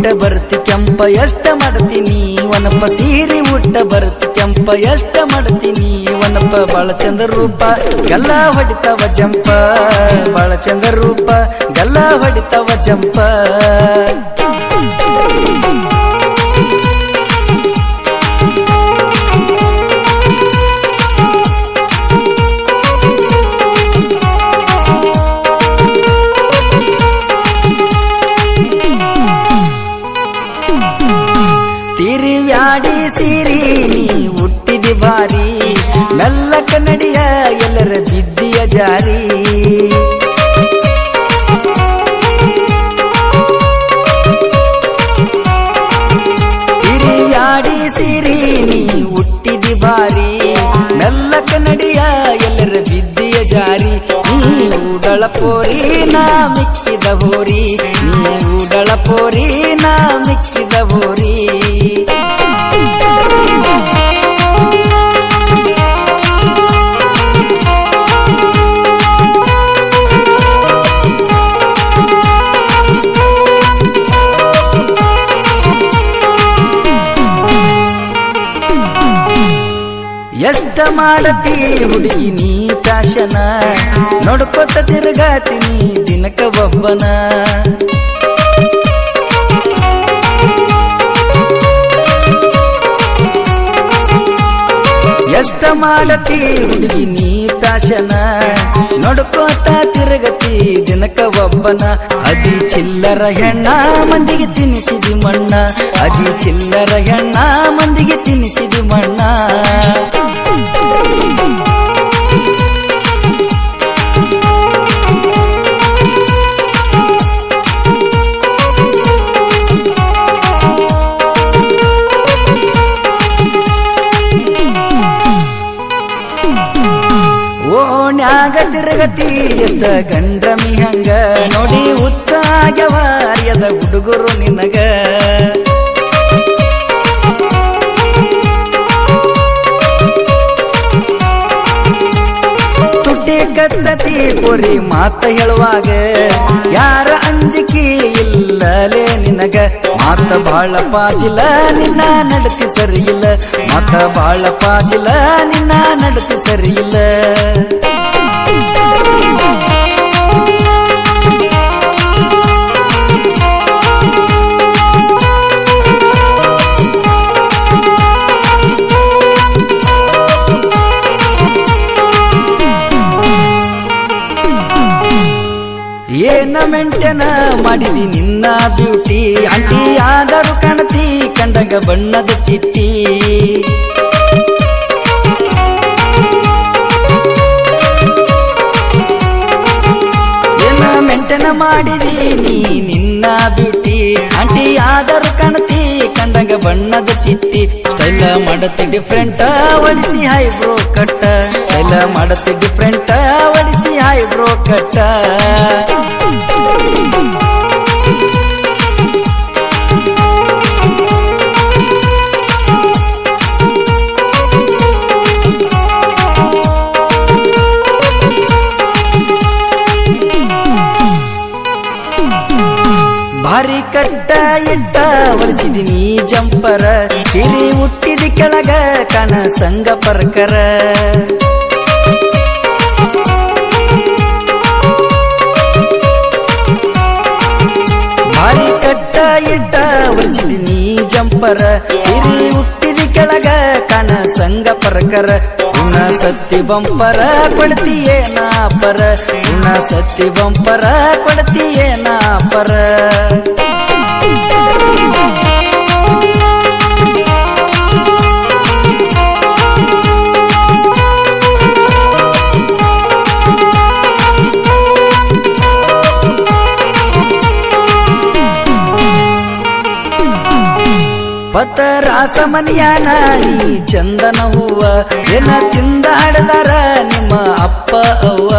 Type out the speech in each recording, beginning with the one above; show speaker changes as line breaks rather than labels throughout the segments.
ಉಟ್ಟ ಬರ್ತಿ ಕೆಂಪ ಎಷ್ಟ ಮಾಡ್ತೀನಿ ವನಪ ಸೀರೆ ಉಟ್ಟ ಬರ್ತಿ ಕೆಂಪ ಎಷ್ಟ ಮಾಡ್ತೀನಿ ವನಪ ಬಾಳ ಚಂದ ರೂಪ ಗಲ್ಲ ಹೊಡಿತವ ಜಂಪ. ಬಾಳ ಚಂದ ರೂಪ ಗಲ್ಲ ಹೊಡಿತವ ಜಂಪ. ಬಿದ್ದಿಯ ಜಾರಿ ತಿರಿವ್ಯಾಡಿ ಸಿರಿ ನೀ ಹುಟ್ಟಿದಿ ಬಾರಿ ಮೆಲ್ಲಕ ನಡಿಯ ಎಲ್ಲರ ಬಿದ್ದಿಯ ಜಾರಿ ನೀ ಉಡಳ ಪೋರಿ ನಾ ಮಿಕ್ಕಿದ ಬೋರಿ ನೀ ಉಡಳ ಪೋರಿ ನಾ ಮಿಕ್ಕಿದ ಬೋರಿ ಎಷ್ಟ ಮಾಡತಿ ಹುಡುಗಿ ನೀ ಫ್ಯಾಷನ? ನೋಡ್ಕೊತ ತಿರುಗಾತೀನಿ ದಿನಕ ಒಬ್ಬನ? ಎಷ್ಟ ಮಾಡತಿ ಹುಡುಗಿ ನೀ ಫ್ಯಾಷನ? ನೋಡ್ಕೋತ ತಿರುಗತಿ ದಿನಕ ಒಬ್ಬನ? ಅದಿ ಚಿಲ್ಲರ ಹೆಣ್ಣ ಮಂದಿಗೆ ತಿನ್ನಿಸಿದಿ ಮಣ್ಣ. ಅದಿ ಚಿಲ್ಲರ ಹೆಣ್ಣ ಮಂದಿಗೆ ತಿನ್ನಿಸಿದಿ ಮಣ್ಣ. ಎಷ್ಟ ಗಂಡ ಮಿಹಂಗ. ನೋಡಿ ಹುಚ್ಚಾಗ್ಯವ ಅರಿಯದ ಹುಡುಗರು ನಿನಗ. ತುಟಿ ಕಚ್ಚತಿ ಪುರಿ ಮಾತ ಹೇಳುವಾಗ, ಯಾರ ಅಂಜಿಕೆ ಇಲ್ಲಲೇ ನಿನಗ. ಮಾತ ಬಾಳ ಪಾಜಿಲ ನಿನ್ನ ನಡತಿ ಸರಿಯಿಲ್ಲ. ಮಾತ ಬಾಳ ಪಾಜಿಲ ನಿನ್ನ ನಡತಿ ಸರಿಯಿಲ್ಲ. ಏನ ಮೆಂಟೆನ ಮಾಡಿದಿ ನಿನ್ನ ಬ್ಯೂಟಿ? ಆಂಟಿ ಆದರೂ ಕಣತಿ, ಕಂಡಗ ಬಣ್ಣದ ಚಿಟ್ಟಿ. ಏನ ಮೆಂಟೆನ ಮಾಡಿದಿ ನೀ ನಿನ್ನ ಬ್ಯೂಟಿ? ಆಂಟಿ ಆದರೂ ಕಣತಿ, ಕಂಡಂಗ ಬಣ್ಣದ ಚಿಟ್ಟಿ. ಸ್ಟೈಲ ಮಾಡತಿ ಡಿಫ್ರೆಂಟ್ ಒಡಿಸಿ ಹೈಬ್ರೋ ಕಟ್ಟ ಶೈಲ ಮಾಡತ್ತೆ ಡಿಫ್ರೆಂಟ್ ಒಡಿಸಿ ಹೈಬ್ರೋ ಕಟ್ಟ ಭಾರಿ ಕಟ್ಟ ಇಟ್ಟ ಒಲಿಸಿದಿನಿ ಜಂಪರ. ಸಿರಿ ಹುಟ್ಟಿದಿ ಕೆಳಗ ಕಣ ಸಂಗ ಪರ್ಕರ ಭಾರಿ ಕಟ್ಟ ಇಟ್ಟ ಒಲಿಸಿದಿನಿ ಜಂಪರ ಸಿರಿ ಹುಟ್ಟಿದಿ ಕೆಳಗ ಕಣ ಸಂಗ ಪರ್ಕರ ಉಣ ಸತ್ತಿ ಬಂಪರ ಕೊಡ್ತೀಯೇ ನಾ ಪರ ಉಣ ಸತ್ತಿ ಬಂಪರ ಕೊಡ್ತೀಯೇ ನಾ ಪರ ಪತರಾಸ ಮನಿಯಾನ ನೀ ಚಂದನ ಹೂವ ಏನ ತಿಂದಾಡದರ ನಿಮ್ಮ ಅಪ್ಪ ಅವ್ವ.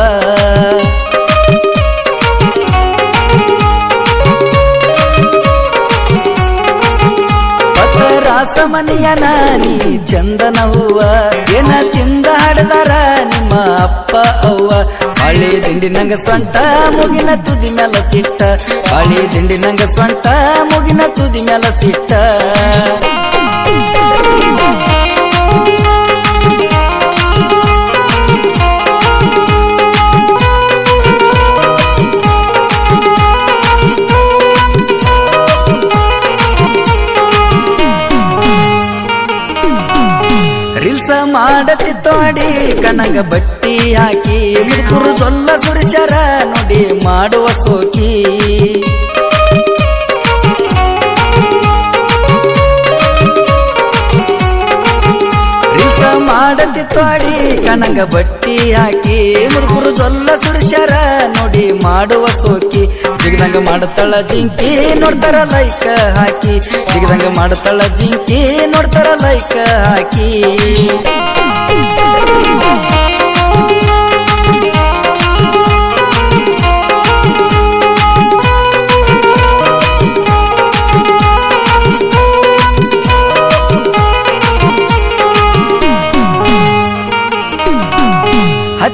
ಪತರಾಸ ನೀ ಚಂದನ ಹೂವ ಏನ ತಿಂದಾಡದರ ನಿಮ್ಮ ಅಪ್ಪ ಅವ್ವ. ಬಾಳಿ ದಿಂಡಿ ನಂಗ ಸ್ವಂಟ ಮುಗಿನ ತುದಿ ಮ್ಯಾಲ ಸಿಟ್ಟ. ಬಾಳಿ ದಿಂಡಿ ನಂಗ ಸ್ವಂಟ ಮುಗಿನ ತುದಿ ಮ್ಯಾಲ ಸಿಟ್ಟ. ಕನಗ ಬಟ್ಟಿ ಹಾಕಿ ಮುದುಕರು ಸೊಲ್ಲ ಸುರುಷರ ನೋಡಿ ಮಾಡುವ ಸೋಕಿ. ಮಾಡತಿ ತೋಡಿ ಕನಗ ಬಟ್ಟಿ ಹಾಕಿ ಮುರುಗುರು ಸೊಲ್ಲ ಸುರುಷರ ನೋಡಿ ಮಾಡುವ ಸೋಕಿ. ಜಿಗದಂಗ ಮಾಡ್ತಾಳ ಜಿಂಕಿ ನೋಡ್ತಾರ ಲೈಕ್ ಹಾಕಿ. ಜಿಗದಂಗ ಮಾಡ್ತಾಳ ಜಿಂಕಿ ನೋಡ್ತಾರ ಲೈಕ್ ಹಾಕಿ.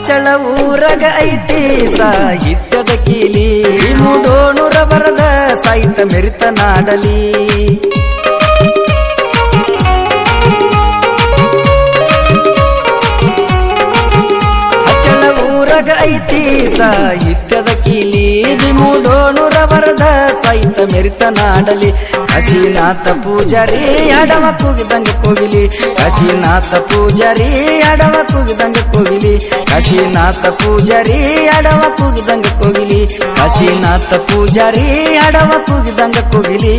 ಹಚ್ಚಳ ಊರಗ ಐತಿ ಸಾಹಿತ್ಯದ ಕೀಲಿ. ಮೂಡೋಣುರ ಬರದ ಸಾಹಿತ್ಯ ಮೆರಿತ ನಾಡಲಿ. ಹಚ್ಚಳ ಊರಗ ಐತಿ ಸಾಹಿತ್ಯದ ಕೀಲಿ. ಮೂಡೋಣುರ ಸೈತ ಸಾಹಿತ್ಯ ಮೆರಿತ ನಾಡಲಿ. ಕಾಶಿನಾಥ ಪೂಜಾರಿ ಅಡವ ಕೂಗಿದಂಗೆ ಕೋಗಿಲಿ. ಕಾಶಿನಾಥ ಪೂಜಾರಿ ಅಡವ ಕೂಗಿದಂಗೆ ಕೋಗಿಲಿ. ಕಾಶಿನಾಥ ಪೂಜಾರಿ ಅಡವ ಕೂಗಿದಂಗೆ ಕೋಗಿಲಿ. ಕಾಶಿನಾಥ ಪೂಜಾರಿ ಅಡವ ಕೂಗಿದಂಗೆ ಕೋಗಿಲಿ.